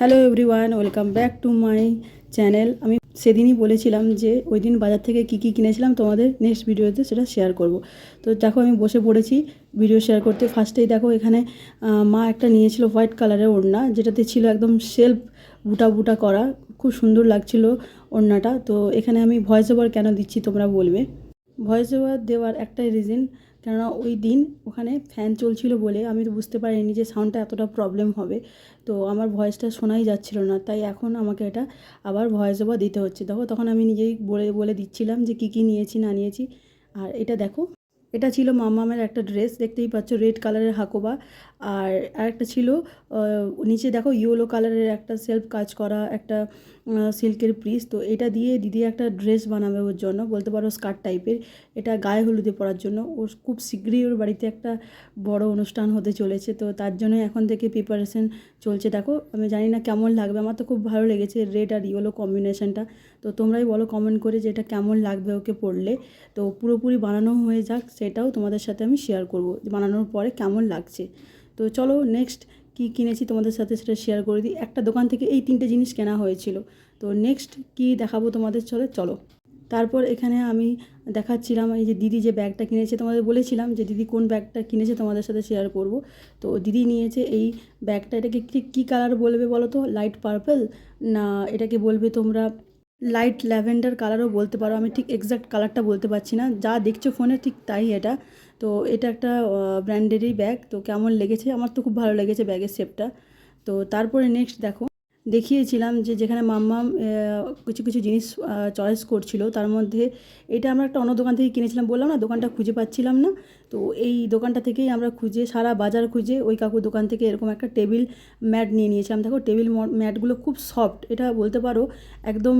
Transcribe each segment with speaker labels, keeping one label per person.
Speaker 1: Hello everyone, welcome back to my channel. আমি সেদিনই বলেছিলাম যে ওই দিন বাজার থেকে কী কী কিনেছিলাম তোমাদের নেক্সট ভিডিওতে সেটা শেয়ার করব। তো দেখো আমি বসে পড়েছি ভিডিও শেয়ার করতে। ফার্স্টেই দেখো এখানে মা একটা নিয়েছিল হোয়াইট কালারের ওড়না, যেটাতে ছিল একদম সেলফ বুটা বুটা করা। খুব সুন্দর লাগছিল ওড়নাটা। তো এখানে আমি ভয়েস ওভার কেন দিচ্ছি তোমরা বলবে? ভয়েস ওভার দেওয়ার একটাই রিজন কেননা ওই দিন ওখানে ফ্যান চলছিল বলে আমি তো বুঝতে পারিনি যে সাউন্ডটা এতটা প্রবলেম হবে। তো আমার ভয়েসটা শোনাই যাচ্ছিল না, তাই এখন আমাকে এটা আবার ভয়েস ওভার দিতে হচ্ছে। দেখো, তখন আমি নিজেই বলে বলে দিচ্ছিলাম যে কী কী নিয়েছি, না নিয়েছি। আর এটা দেখো এটা ছিল মামামের একটা ড্রেস দেখতেই পাচ্ছ রেড কালারের হাকোবা। আর আরেকটা ছিল নিচে দেখো ইয়েলো কালারের একটা সেলফ কাজ করা একটা সিল্কের পিস তো এটা দিয়ে দিদি একটা ড্রেস বানাবে ওর জন্য, বলতে পারো স্কার্ট টাইপের এটা গায়ে হলুদে পরার জন্য। ওর খুব শীঘ্রই ওর বাড়িতে একটা বড় অনুষ্ঠান হতে চলেছে। তো তার জন্য এখন থেকে প্রিপারেশন চলছে। দেখো, আমি জানি না কেমন লাগবে। আমার তো খুব ভালো লেগেছে রেড আর ইয়েলো কম্বিনেশনটা তো তোমরাই বলো কমেন্ট করে যে এটা কেমন লাগবে ওকে পড়লে। তো পুরোপুরি বানানো হয়ে যাক, সেটাও তোমাদের সাথে আমি শেয়ার করব। বানানোর পরে কেমন লাগছে। তো চলো নেক্সট কি কিনেছি তোমাদের সাথে সেটা শেয়ার করে দিই। একটা দোকান থেকে এই তিনটে জিনিস কেনা হয়েছিল। তো নেক্সট কি দেখাবো তোমাদের চলে, চলো। তারপর এখানে আমি দেখাচ্ছিলাম এই যে দিদি যে ব্যাগটা কিনেছে, তোমাদের বলেছিলাম যে দিদি কোন ব্যাগটা কিনেছে তোমাদের সাথে শেয়ার করব। তো দিদি নিয়েছে এই ব্যাগটা, এটাকে কি কী কালার বলবে বলো তো? লাইট পার্পল না এটাকে বলবে তোমরা লাইট ল্যাভেন্ডার কালারও বলতে পারো, আমি ঠিক এক্স্যাক্ট কালারটা বলতে পারছি না। যা দেখছ ফোনে ঠিক তাই এটা। তো এটা একটা ব্র্যান্ডেরই ব্যাগ তো কেমন লেগেছে? আমার তো খুব ভালো লেগেছে ব্যাগের শেপটা তো তারপরে নেক্সট দেখো। দেখিয়েছিলাম যে যেখানে মাম্মাম কিছু কিছু জিনিস চয়েস করছিল, তার মধ্যে এটা আমরা একটা অন্য দোকান থেকে কিনেছিলাম। বললাম, না, দোকানটা খুঁজে পাচ্ছিলাম না। তো এই দোকানটা থেকেই আমরা খুঁজে, সারা বাজার খুঁজে ওই কাকুর দোকান থেকে এরকম একটা টেবিল ম্যাট নিয়ে নিয়েছিলাম। দেখো, টেবিল ম্যাটগুলো খুব সফট এটা বলতে পারো একদম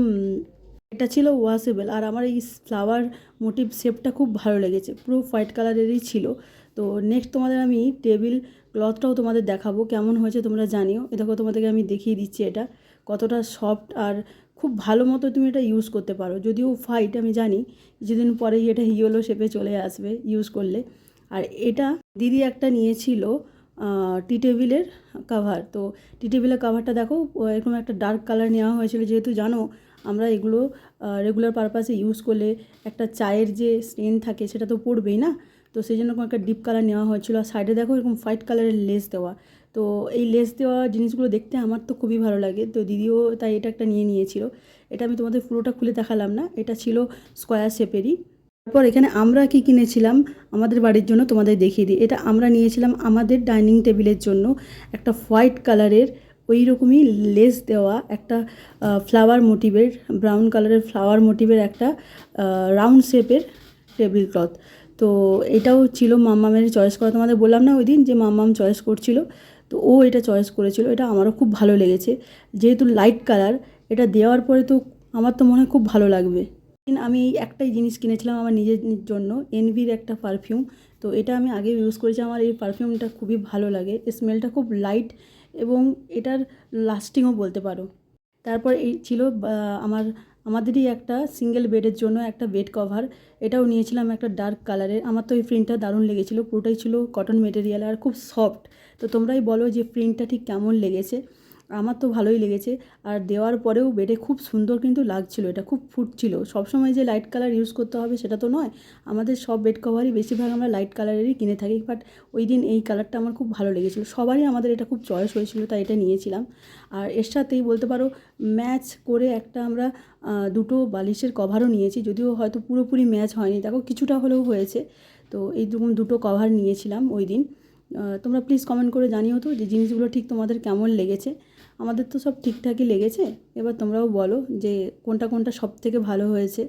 Speaker 1: এটা ছিল ওয়াশেবল আর আমার এই ফ্লাওয়ার মোটিভ শেপটা খুব ভালো লেগেছে, পুরো হোয়াইট কালারেরই ছিল। তো নেক্সট তোমাদের আমি টেবিল ক্লথটাও তোমাদের দেখাবো, কেমন হয়েছে তোমরা জানিও। এ দেখো তোমাদেরকে আমি দেখিয়ে দিচ্ছি এটা, কতটা সফট আর খুব ভালো মতো তুমি এটা ইউজ করতে পারো। যদিও ফাইট আমি জানি, কিছুদিন পরেই এটা ইয়েলো শেপে চলে আসবে ইউজ করলে। আর এটা দিদি একটা নিয়েছিল টি টেবিলের কাভার তো টি টেবিলের কাভারটা দেখো এরকম একটা ডার্ক কালার নেওয়া হয়েছিল। যেহেতু জানো, আমরা এগুলো রেগুলার পারপাসে ইউজ করলে একটা চায়ের যে স্টেন থাকে সেটা তো পড়বেই না। তো সেই জন্য একটা ডিপ কালার নেওয়া হয়েছিল। আর সাইডে দেখো এরকম হোয়াইট কালারের লেস দেওয়া। তো এই লেস দেওয়া জিনিসগুলো দেখতে আমার তো খুবই ভালো লাগে। তো দিদিও তাই এটা একটা নিয়ে নিয়েছিল। এটা আমি তোমাদের পুরোটা খুলে দেখালাম না। এটা ছিল স্কোয়ার শেপেরই তারপর এখানে আমরা কি কিনেছিলাম? আমাদের বাড়ির জন্য তোমাদের দেখিয়ে দিই। এটা আমরা নিয়েছিলাম আমাদের ডাইনিং টেবিলের জন্য। একটা হোয়াইট কালারের ওই রকমই লেস দেওয়া। একটা ফ্লাওয়ার মোটিভের ব্রাউন কালারের ফ্লাওয়ার মোটিভের একটা রাউন্ড শেপের টেবিল ক্লথ তো এটাও ছিল মাম্মামের চয়েস করা। তোমাদের বললাম না ওই দিন যে মাম্মাম চয়েস করছিল, তো ও এটা চয়েস করেছিল। এটা আমারও খুব ভালো লেগেছে। যেহেতু লাইট কালার এটা দেওয়ার পরে তো আমার তো মনে হয় খুব ভালো লাগবে। আমি এই একটাই জিনিস কিনেছিলাম আমার নিজের জন্য এনভির একটা পারফিউম তো এটা আমি আগে ইউজ করেছি, আমার এই পারফিউমটা খুবই ভালো লাগে। স্মেলটা খুব লাইট এবং এটার লাস্টিংও বলতে পারো। তারপর এই ছিল আমার আমাদেরই একটা সিঙ্গেল বেডের জন্য একটা বেড কভার এটাও নিয়েছিলাম একটা ডার্ক কালারের আমার তো এই প্রিন্টটা দারুণ লেগেছিল। পুরোটাই ছিল কটন মেটেরিয়াল আর খুব সফট তো তোমরাই বলো যে প্রিন্টটা ঠিক কেমন লেগেছে? আমার তো ভালোই লেগেছে। আর দেওয়ার পরেও বেডে খুব সুন্দর কিন্তু লাগছিল, এটা খুব ফুটছিল। সবসময় যে লাইট কালার ইউজ করতে হবে সেটা তো নয়। আমাদের সব বেড কভারই বেশিরভাগ আমরা লাইট কালারেরই কিনে থাকি বাট ওই দিন এই কালারটা আমার খুব ভালো লেগেছিলো। সবারই আমাদের এটা খুব চয়েস হয়েছিল, তাই এটা নিয়েছিলাম। আর এর সাথেই বলতে পারো ম্যাচ করে একটা আমরা দুটো বালিশের কভারও নিয়েছি, যদিও হয়তো পুরোপুরি ম্যাচ হয়নি। দেখো, কিছুটা হলেও হয়েছে। তো এই দুটো কভার নিয়েছিলাম ওই দিন। তোমরা প্লিজ কমেন্ট করে জানিও তো যে জিনিসগুলো ঠিক তোমাদের কেমন লেগেছে। আমাদের তো সব ঠিকঠাকই লেগেছে। এবার তোমরাও বলো যে কোনটা কোনটা সব থেকে ভালো হয়েছে।